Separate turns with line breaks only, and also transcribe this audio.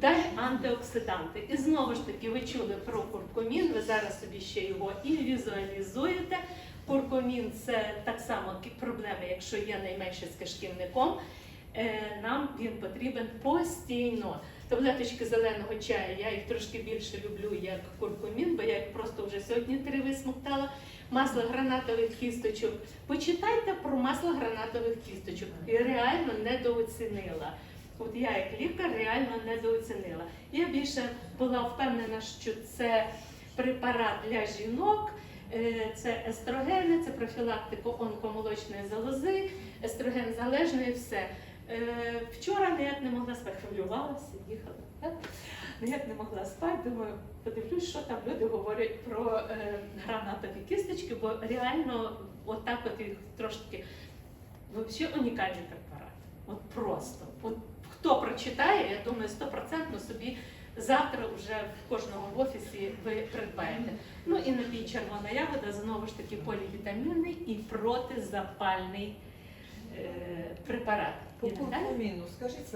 Далі антиоксиданти. І знову ж таки, ви чули про куркумін, ви зараз собі ще його і візуалізуєте. Куркумін це так само проблеми, якщо є найменше з кишківником. Е, Нам він потрібен постійно. Таблеточки зеленого чаю, я їх трошки більше люблю, як куркумін, бо я їх просто вже сьогодні три висмоктала. Масло гранатових кісточок. Почитайте про масло гранатових кісточок. І реально недооцінила. От я як лікар реально недооцінила. Я більше була впевнена, що це препарат для жінок, е, це естрогени, це профілактика онкомолочної залози, естроген залежний, все. Е, Вчора ніяк не могла спати, хвилювалася, їхала. так? Ніяк не могла спати, думаю, подивлюсь, що там люди говорять про е, гранатові кісточки, бо реально отак от їх трошки взагалі унікальний препарат. От просто. От хто прочитає, я думаю, стопроцентно собі завтра вже в кожному в офісі ви придбаєте. Ну і напій червона ягода знову ж таки полівітамінний і протизапальний е, препарат.
По
І надалі
куркуміну, скажіть